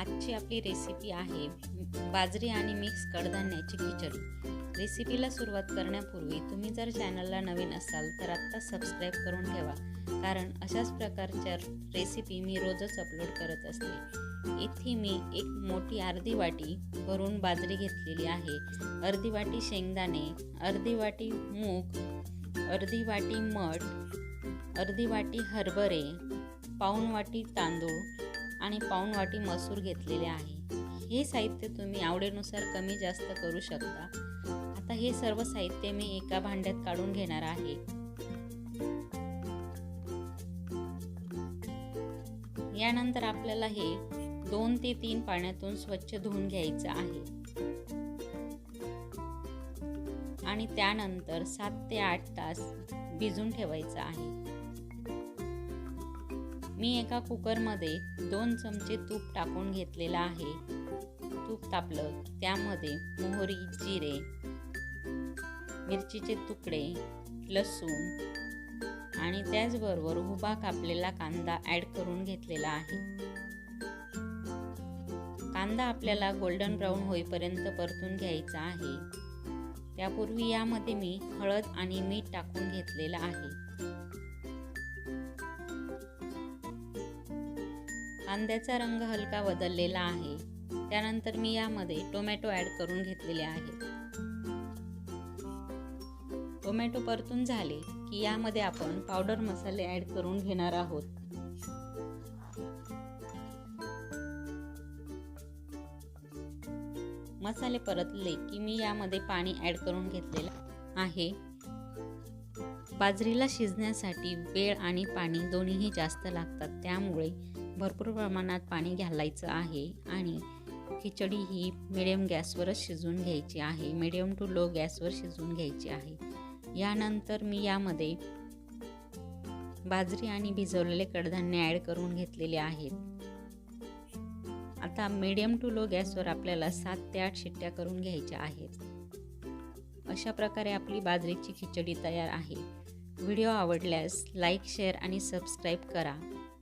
आजची आपली रेसिपी आहे. बाजरी आणि मिक्स कडधान्याची खिचडी. रेसिपीला सुरुवात करण्यापूर्वी तुम्ही जर चॅनलला नवीन असाल तर आत्ता सबस्क्राईब करून ठेवा. कारण अशाच प्रकारच्या रेसिपी मी रोजच अपलोड करत असते. इथे मी एक मोठी अर्धी वाटी भरून बाजरी घेतलेली आहे. अर्धी वाटी शेंगदाणे अर्धी वाटी मूग अर्धी वाटी मठ अर्धी वाटी हरभरे पाऊण वाटी तांदूळ आणि पाऊण वाटी मसूर घेतलेले आहे. हे साहित्य तुम्ही आवडीनुसार कमी जास्त करू शकता. आता हे सर्व साहित्य मी एका भांड्यात काढून घेणार आहे. यानंतर आपल्याला हे दोन ते तीन पाण्यातून स्वच्छ धुवून घ्यायचं आहे. आणि त्यानंतर सात ते आठ तास भिजून ठेवायचं आहे. मी एका कुकरमध्ये दोन चमचे तूप टाकून घेतलेलं आहे. तूप तापलं त्यामध्ये मोहरी जिरे मिरचीचे तुकडे लसूण आणि त्याचबरोबर उभा कापलेला कांदा ॲड करून घेतलेला आहे. कांदा आपल्याला गोल्डन ब्राऊन होईपर्यंत परतून घ्यायचा आहे. त्यापूर्वी यामध्ये मी हळद आणि मीठ टाकून घेतलेलं आहे. कांद्याचा रंग हलका बदललेला आहे. त्यानंतर मी यामध्ये टोमॅटो ॲड करून घेतलेले आहेत. टोमॅटो परतून झाले की यामध्ये आपण पावडर मसाले ॲड करून घेणार आहोत. मसाले परतले की मी यामध्ये पाणी ॲड करून घेतलेलं आहे. बाजरीला शिजण्यासाठी वेळ आणि पाणी दोन्हीही जास्त लागतात त्यामुळे भरपूर प्रमाणात पाणी घालायचं आहे आणि खिचडी ही मिडियम गॅसवरच शिजवून घ्यायची आहे. मिडियम टू लो गॅसवर शिजवून घ्यायची आहे. यानंतर मी यामध्ये बाजरी आणि भिजवलेले कडधान्य ॲड करून घेतलेले आहेत. आता मिडियम टू लो गॅसवर आपल्याला सात ते आठ शिट्ट्या करून घ्यायच्या आहेत. अशा प्रकारे आपली बाजरीची खिचडी तयार आहे. व्हिडिओ आवडल्यास लाईक शेअर आणि सबस्क्राईब करा.